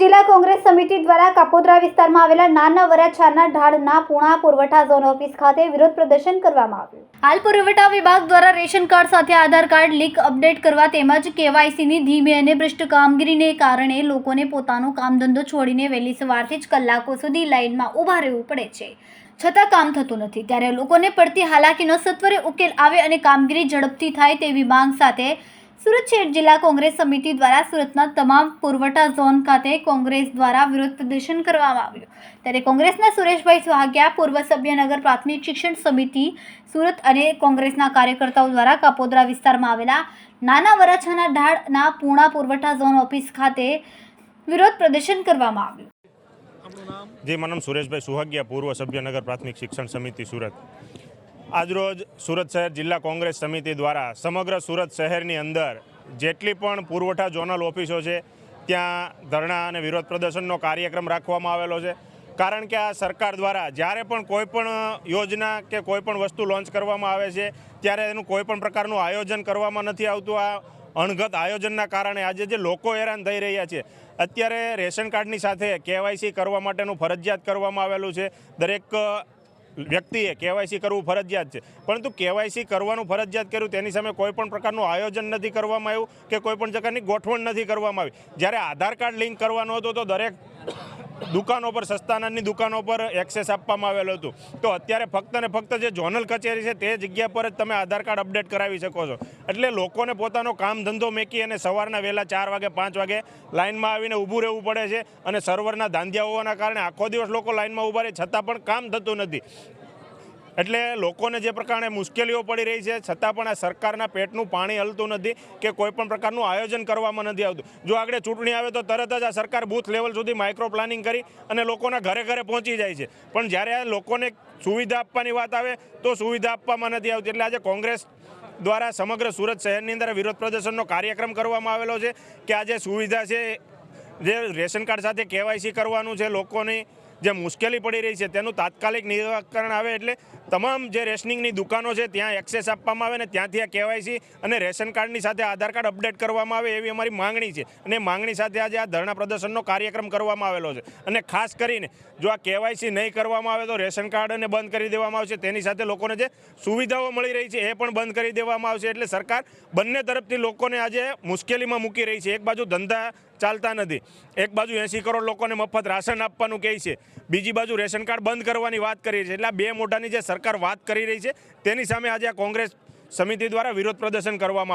જિલ્લા કોંગ્રેસ સમિતિ દ્વારા કાપોદ્રા વિસ્તારમાં આવેલા નાના વરાછાના ઢાળના પૂણા પુરવઠા ઝોન ઓફિસ ખાતે વિરોધ પ્રદર્શન કરવામાં આવ્યું. હાલ પુરવઠા વિભાગ દ્વારા રેશન કાર્ડ સાથે આધાર કાર્ડ લિંક અપડેટ કરવા તેમજ કેવાયસીની ધીમી અને ભ્રષ્ટ કામગીરીને કારણે લોકોને પોતાનો કામ ધંધો છોડીને વહેલી સવારથી જ કલાકો સુધી લાઇનમાં ઊભા રહેવું પડે છે. છતાં કામ થતું નથી. ત્યારે લોકોને પડતી હાલાકીનો સત્વરે ઉકેલ આવે અને કામગીરી ઝડપથી થાય તેવી માંગ સાથે સુરત શહેર જિલ્લા કોંગ્રેસ સમિતિ દ્વારા સુરતના તમામ પુરવઠા ઝોન ખાતે કોંગ્રેસ દ્વારા વિરોધ પ્રદર્શન કરવામાં આવ્યું. ત્યારે કોંગ્રેસના સુરેશભાઈ સુહાગિયા પૂર્વ સભ્યનગર પ્રાથમિક શિક્ષણ સમિતિ, સુરત અને કોંગ્રેસના કાર્યકર્તાઓ દ્વારા કાપોદરા વિસ્તારમાં આવેલા નાના વરાછાના ઢાળના પૂણા પુરવઠા ઝોન ઓફિસ ખાતે વિરોધ પ્રદર્શન કરવામાં આવ્યું. જી, મારું સુરેશભાઈ સુહાગિયા, પૂર્વ સભ્યનગર પ્રાથમિક શિક્ષણ સમિતિ, સુરત. આજરોજ સુરત શહેર જિલ્લા કોંગ્રેસ સમિતિ દ્વારા સમગ્ર સુરત શહેરની અંદર જેટલી પણ પુરવઠા ઝોનલ ઓફિસો છે, ત્યાં ધરણા અને વિરોધ પ્રદર્શનનો કાર્યક્રમ રાખવામાં આવેલો છે. કારણ કે આ સરકાર દ્વારા જ્યારે પણ કોઈ પણ યોજના કે કોઈ પણ વસ્તુ લોન્ચ કરવામાં આવે છે, ત્યારે એનું કોઈ પણ પ્રકારનું આયોજન કરવામાં નથી આવતું. આ અણગત આયોજનના કારણે આજે જે લોકો હેરાન થઈ રહ્યા છે, અત્યારે રેશન કાર્ડની સાથે કેવાયસી કરવા માટેનું ફરજિયાત કરવામાં આવેલું છે. દરેક વ્યક્તિએ કેવાયસી કરવું ફરજિયાત છે. પરંતુ કેવાયસી કરવાનું ફરજિયાત કર્યું તેની સામે કોઈપણ પ્રકારનું આયોજન નથી કરવામાં આવ્યું કે કોઈપણ પ્રકારની ગોઠવણ નથી કરવામાં આવી. જ્યારે આધાર કાર્ડ લિંક કરવાનો હતો તો દરેક દુકાનો પર, સસ્તાનંદની દુકાનો પર એક્સેસ આપવામાં આવેલું હતું. તો અત્યારે ફક્ત ને ફક્ત જે ઝોનલ કચેરી છે, તે જગ્યા પર જ તમે આધાર કાર્ડ અપડેટ કરાવી શકો છો. એટલે લોકોને પોતાનો કામ ધંધો મેકી અને સવારના વહેલા ચાર વાગે, પાંચ વાગે લાઇનમાં આવીને ઊભું રહેવું પડે છે અને સર્વરના ધાંધિયા હોવાના કારણે આખો દિવસ લોકો લાઇનમાં ઊભા રહે, છતાં પણ કામ થતું નથી. એટલે લોકોને જે પ્રકારે મુશ્કેલીઓ પડી રહી છે, છતાં પણ આ સરકારના પેટનું પાણી હલતું નથી કે કોઈપણ પ્રકારનું આયોજન કરવામાં નથી આવતું. જો આગળ ચૂંટણી આવે તો તરત જ આ સરકાર બૂથ લેવલ સુધી માઇક્રો પ્લાનિંગ કરી અને લોકોના ઘરે ઘરે પહોંચી જાય છે. પણ જ્યારે આ લોકોને સુવિધા આપવાની વાત આવે તો સુવિધા આપવામાં નથી આવતી. એટલે આજે કોંગ્રેસ દ્વારા સમગ્ર સુરત શહેરની અંદર વિરોધ પ્રદર્શનનો કાર્યક્રમ કરવામાં આવેલો છે કે આ જે સુવિધા છે, જે રેશન કાર્ડ સાથે કેવાયસી કરવાનું છે લોકોની. જે મુશ્કેલી પડી રહી છે, તેનું તાત્કાલિક નિરાકરણ આવે એટલે તમામ જે રેશનિંગની દુકાનો છે, ત્યાં એક્સેસ આપવામાં આવે ને ત્યાંથી આ કેવાયસી અને રેશન કાર્ડની સાથે આધાર કાર્ડ અપડેટ કરવામાં આવે એવી અમારી માંગણી છે. અને માંગણી સાથે આજે આ ધરણા પ્રદર્શનનો કાર્યક્રમ કરવામાં આવેલો છે. અને ખાસ કરીને જો આ કેવાયસી નહીં કરવામાં આવે તો રેશન કાર્ડને બંધ કરી દેવામાં આવશે. તેની સાથે લોકોને જે સુવિધાઓ મળી રહી છે, એ પણ બંધ કરી દેવામાં આવશે. એટલે સરકાર બંને તરફથી લોકોને આજે મુશ્કેલીમાં મૂકી રહી છે. એક બાજુ ધંધા ચાલતા નથી. એક બાજુ એંસી કરોડ લોકોને મફત રાશન આપવાનું કહે છે. બીજી બાજુ રેશન કાર્ડ બંધ કરવાની વાત કરી છે. એટલે બે મોટાની જે સરકાર વાત કરી રહી છે, તેની સામે આજે આ કોંગ્રેસ સમિતિ દ્વારા વિરોધ પ્રદર્શન કરવામાં